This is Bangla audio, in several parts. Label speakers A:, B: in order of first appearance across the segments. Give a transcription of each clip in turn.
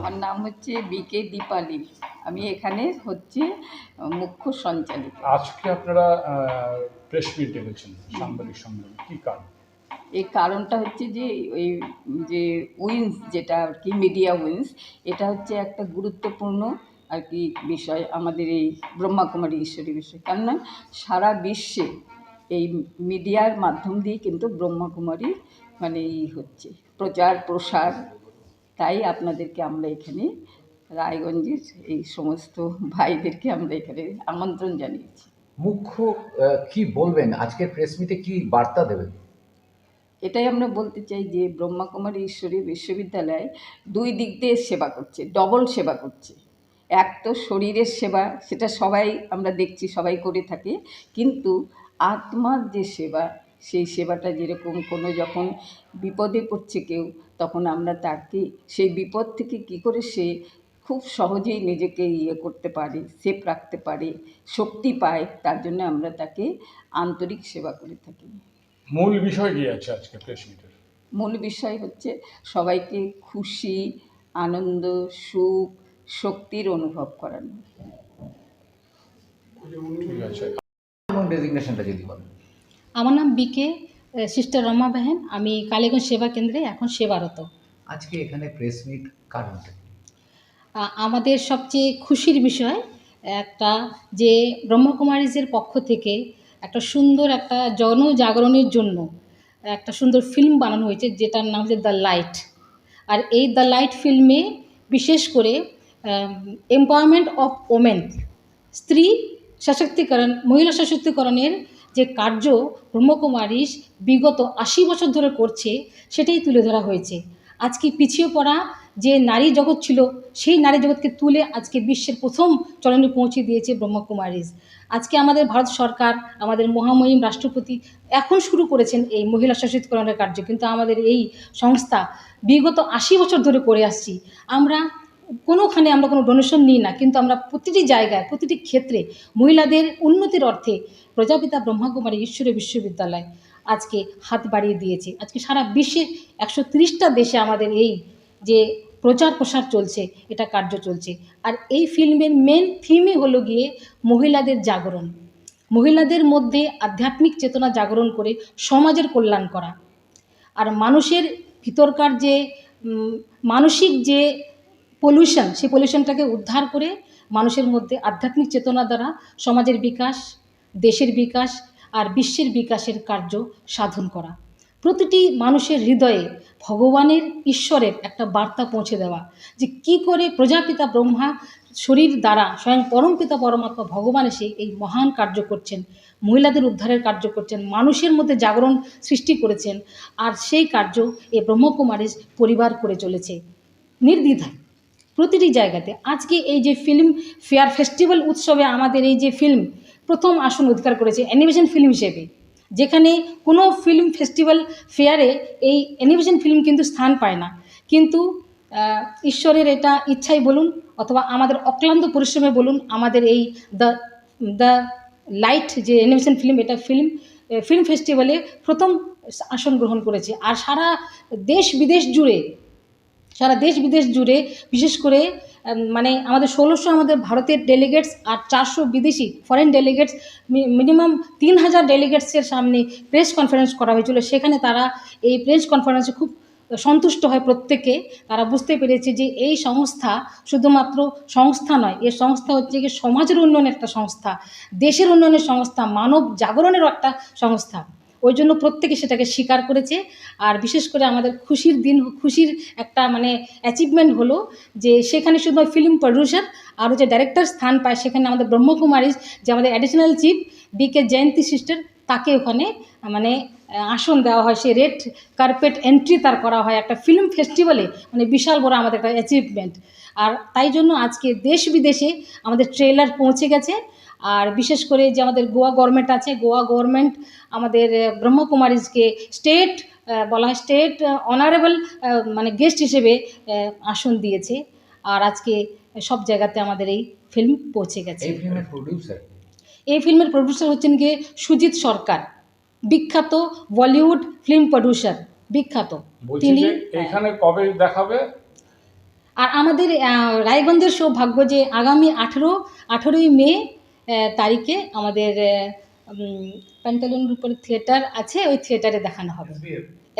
A: আমার নাম হচ্ছে বিকে দীপালি আমি এখানে হচ্ছে মুখ্য সঞ্চালিকা।
B: আজকে আপনারা প্রেস মিট ডেকেছেন সাংবাদিক সম্মেলন কি কারণ?
A: এই কারণটা হচ্ছে যে ওই যে উইন্স যেটা আর কি মিডিয়া উইন্স এটা হচ্ছে একটা গুরুত্বপূর্ণ আর কি বিষয় আমাদের এই ব্রহ্মাকুমারী ঈশ্বরী বিষয়। কেননা সারা বিশ্বে এই মিডিয়ার মাধ্যম দিয়ে কিন্তু ব্রহ্মাকুমারী মানে ই হচ্ছে প্রচার প্রসার তাই আপনাদেরকে আমরা এখানে রায়গঞ্জের এই সমস্ত ভাইদেরকে আমরা এখানে আমন্ত্রণ জানিয়েছি।
C: মুখ্য কি বলবেন? আজকের প্রেস মিটে কি বার্তা দেবেন?
A: এটাই আমরা বলতে চাই যে ব্রহ্মাকুমারী ঈশ্বরী বিশ্ববিদ্যালয় দুই দিক দিয়ে সেবা করছে ডবল সেবা করছে। এক তো শরীরের সেবা সেটা সবাই আমরা দেখছি সবাই করে থাকে। কিন্তু আত্মার যে সেবা সেই সেবাটা যেরকম কোনো যখন বিপদে পড়ছে কেউ তখন আমরা তাকে সেই বিপদ থেকে কী করে সে খুব সহজেই নিজেকে ইয়ে করতে পারে সেফ রাখতে পারে শক্তি পায় তার জন্য আমরা তাকে আন্তরিক সেবা করে থাকি।
B: মূল বিষয় কি আছে আজকে প্রেস মিটের?
A: মূল বিষয় হচ্ছে সবাইকে খুশি আনন্দ সুখ শক্তির অনুভব করানো।
B: ঠিক আছে।
C: এবং ডেজিগনেশনটা যদি বলেন।
D: আমার নাম বিকে সিস্টার রমা বেহেন। আমি কালীগঞ্জ সেবা কেন্দ্রে এখন সেবারত।
C: আজকে এখানে প্রেস মিট কারণ
D: আমাদের সবচেয়ে খুশির বিষয় একটা যে ব্রহ্মকুমারীজের পক্ষ থেকে একটা সুন্দর একটা জনজাগরণের জন্য একটা সুন্দর ফিল্ম বানানো হয়েছে যেটার নাম হচ্ছে দ্য লাইট আর এই দ্য লাইট ফিল্মে বিশেষ করে এম্পাওয়ারমেন্ট অফ ওমেন স্ত্রী সশক্তিকরণ মহিলা সশক্তিকরণের যে কার্য ব্রহ্মকুমারী বিগত আশি বছর ধরে করছে, সেটাই তুলে ধরা হয়েছে। আজকে পিছিয়ে পড়া যে নারী জগৎ ছিল, সেই নারী জগৎকে তুলে আজকে বিশ্বের প্রথম চরণে পৌঁছে দিয়েছে ব্রহ্মকুমারীজ আজকে আমাদের ভারত সরকার, আমাদের মহামহিম রাষ্ট্রপতি এখন শুরু করেছেন এই মহিলা সশক্তিকরণের কার্য। কিন্তু আমাদের এই সংস্থা বিগত আশি বছর ধরে করে আসছি। আমরা কোনোখানে আমরা কোনো ডোনেশন নিই না, কিন্তু আমরা প্রতিটি জায়গায়, প্রতিটি ক্ষেত্রে মহিলাদের উন্নতির অর্থে প্রজাপিতা ব্রহ্মাকুমারী ঈশ্বরীয় বিশ্ববিদ্যালয় আজকে হাত বাড়িয়ে দিয়েছে। আজকে সারা বিশ্বে একশো তিরিশটা দেশে আমাদের এই যে প্রচার প্রসার চলছে, এটা কার্য চলছে। আর এই ফিল্মের মেন থিমই হলো গিয়ে মহিলাদের জাগরণ। মহিলাদের মধ্যে আধ্যাত্মিক চেতনা জাগরণ করে সমাজের কল্যাণ করা। আর মানুষের ভিতরকার যে মানসিক যে পলিউশন সেই পলিউশনটাকে উদ্ধার করে মানুষের মধ্যে আধ্যাত্মিক চেতনা দ্বারা সমাজের বিকাশ, দেশের বিকাশ আর বিশ্বের বিকাশের কার্য সাধন করা। প্রতিটি মানুষের হৃদয়ে ভগবানের ঈশ্বরের একটা বার্তা পৌঁছে দেওয়া যে কি করে প্রজাপিতা ব্রহ্মা শরীর দ্বারা স্বয়ং পরমপিতা পরমাত্মা ভগবান এসে এই মহান কার্য করছেন, মহিলাদের উদ্ধারের কার্য করছেন, মানুষের মধ্যে জাগরণ সৃষ্টি করেছেন আর সেই কার্য এই ব্রহ্মকুমারী পরিবার করে চলেছে। নির্দ্বিধায় প্রতিটি জায়গাতে। আজকে এই যে ফিল্ম ফেয়ার ফেস্টিভ্যাল উৎসবে আমাদের এই যে ফিল্ম প্রথম আসন অধিকার করেছে অ্যানিমেশন ফিল্ম হিসেবে। যেখানে কোনো ফিল্ম ফেস্টিভ্যাল ফেয়ারে এই অ্যানিমেশন ফিল্ম কিন্তু স্থান পায় না। কিন্তু ঈশ্বরের এটা ইচ্ছাই বলুন অথবা আমাদের অক্লান্ত পরিশ্রমে বলুন আমাদের এই দ্য দ্য লাইট যে অ্যানিমেশন ফিল্ম এটা ফিল্ম ফিল্ম ফেস্টিভ্যালে প্রথম আসন গ্রহণ করেছে। আর সারা দেশ বিদেশ জুড়ে সারা দেশ বিদেশ জুড়ে, বিশেষ করে মানে আমাদের ষোলোশো আমাদের ভারতের ডেলিগেটস আর চারশো বিদেশি ফরেন ডেলিগেটস মিনিমাম তিন হাজার ডেলিগেটসের সামনে প্রেস কনফারেন্স করা হয়েছিল। সেখানে তারা এই প্রেস কনফারেন্সে খুব সন্তুষ্ট হয় প্রত্যেকে। তারা বুঝতে পেরেছে যে এই সংস্থা শুধুমাত্র সংস্থা নয় এর সংস্থা হচ্ছে কি সমাজের উন্নয়নের একটা সংস্থা। দেশের উন্নয়নের সংস্থা, মানব জাগরণেরও একটা সংস্থা। ওই জন্য প্রত্যেকে সেটাকে স্বীকার করেছে। আর বিশেষ করে আমাদের খুশির দিন, খুশির একটা মানে অ্যাচিভমেন্ট হলো যে সেখানে শুধু ফিল্ম প্রডিউসার আরও যে ডাইরেক্টর স্থান পায়, সেখানে আমাদের ব্রহ্মকুমারী যে আমাদের additional chief B K Jayanti sister তাকে ওখানে মানে আসন দেওয়া হয় সে রেড কার্পেট এন্ট্রি তার করা হয় একটা ফিল্ম ফেস্টিভ্যালে মানে বিশাল বড় আমাদের একটা অ্যাচিভমেন্ট আর তাই জন্য আজকে দেশ বিদেশে আমাদের ট্রেলার পৌঁছে গেছে। আর বিশেষ করে যে আমাদের গোয়া গভর্নমেন্ট আছে গোয়া গভর্নমেন্ট আমাদের ব্রহ্মকুমারীজকে স্টেট বলা হয় স্টেট অনারেবল মানে গেস্ট হিসেবে আসন দিয়েছে। আর আজকে সব জায়গাতে আমাদের এই ফিল্ম পৌঁছে গেছে।
C: এই ফিল্মের প্রডিউসার
D: এই ফিল্মের প্রডিউসার হচ্ছেন গিয়ে সুজিত সরকার। বিখ্যাত বলিউড ফিল্ম প্রডিউসার বিখ্যাত। তিনি
B: এখানে কবে দেখাবে?
D: আর আমাদের রায়গঞ্জের সৌভাগ্য যে আগামী আঠেরো আঠেরোই মে তারিখে আমাদের প্যান্টালুন উপরে থিয়েটার আছে ওই থিয়েটারে দেখানো হবে।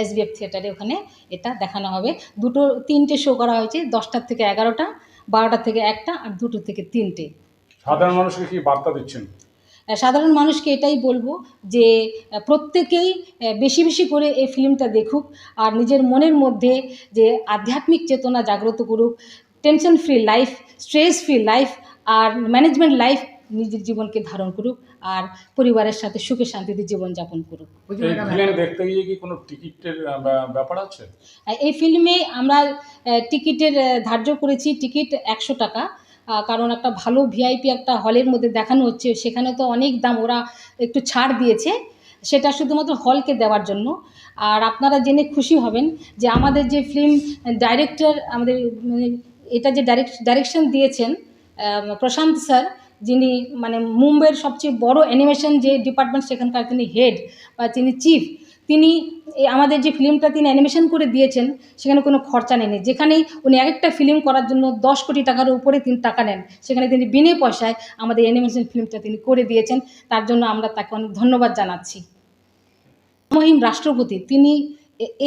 D: এসবিএফ থিয়েটারে ওখানে এটা দেখানো হবে। দুটো তিনটে শো করা হয়েছে দশটার থেকে এগারোটা বারোটা থেকে একটা আর দুটো থেকে তিনটে।
B: সাধারণ মানুষকে কি বার্তা দিচ্ছেন?
D: সাধারণ মানুষকে এটাই বলব যে প্রত্যেকেই বেশি বেশি করে এই ফিল্মটা দেখুক আর নিজের মনের মধ্যে যে আধ্যাত্মিক চেতনা জাগ্রত করুক tension free life stress free life আর ম্যানেজমেন্ট লাইফ নিজের জীবনকে ধারণ করুক আর পরিবারের সাথে সুখে শান্তিতে জীবনযাপন করুক।
B: দেখতে গিয়ে কি কোনো টিকিটের ব্যাপার আছে?
D: এই ফিল্মে আমরা টিকিটের ধার্য করেছি টিকিট একশো টাকা। কারণ একটা ভালো ভিআইপি একটা হলের মধ্যে দেখানো হচ্ছে, সেখানে তো অনেক দাম ওরা একটু ছাড় দিয়েছে, সেটা শুধুমাত্র হলকে দেওয়ার জন্য। আর আপনারা জেনে খুশি হবেন যে আমাদের যে ফিল্ম ডাইরেক্টর আমাদের মানে এটা যে ডাইরেক্ট ডাইরেকশন দিয়েছেন প্রশান্ত স্যার যিনি মানে মুম্বাইয়ের সবচেয়ে বড় অ্যানিমেশন যে ডিপার্টমেন্ট সেখানকার তিনি হেড বা তিনি চিফ তিনি আমাদের যে ফিল্মটা তিনি অ্যানিমেশন করে দিয়েছেন, সেখানে কোনো খরচা নেই। যেখানেই উনি এক একটা ফিল্ম করার জন্য দশ কোটি টাকার উপরে তিনি টাকা নেন, সেখানে তিনি বিনে পয়সায় আমাদের অ্যানিমেশন ফিল্মটা তিনি করে দিয়েছেন। তার জন্য আমরা তাকে অনেক ধন্যবাদ জানাচ্ছি। মহিম রাষ্ট্রপতি, তিনি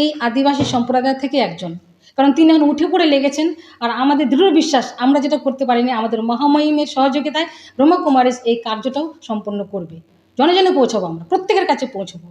D: এই আদিবাসী সম্প্রদায় থেকে একজন। কারণ তিনি এখন উঠে পড়ে লেগেছেন, আর আমাদের দৃঢ় বিশ্বাস, আমরা যেটা করতে পারিনি, আমাদের মহামহিমের সহযোগিতায় ব্রহ্মকুমারী এই কার্যটাও সম্পন্ন করবে। জনে জনে পৌঁছাবো আমরা, প্রত্যেকের কাছে পৌঁছবো।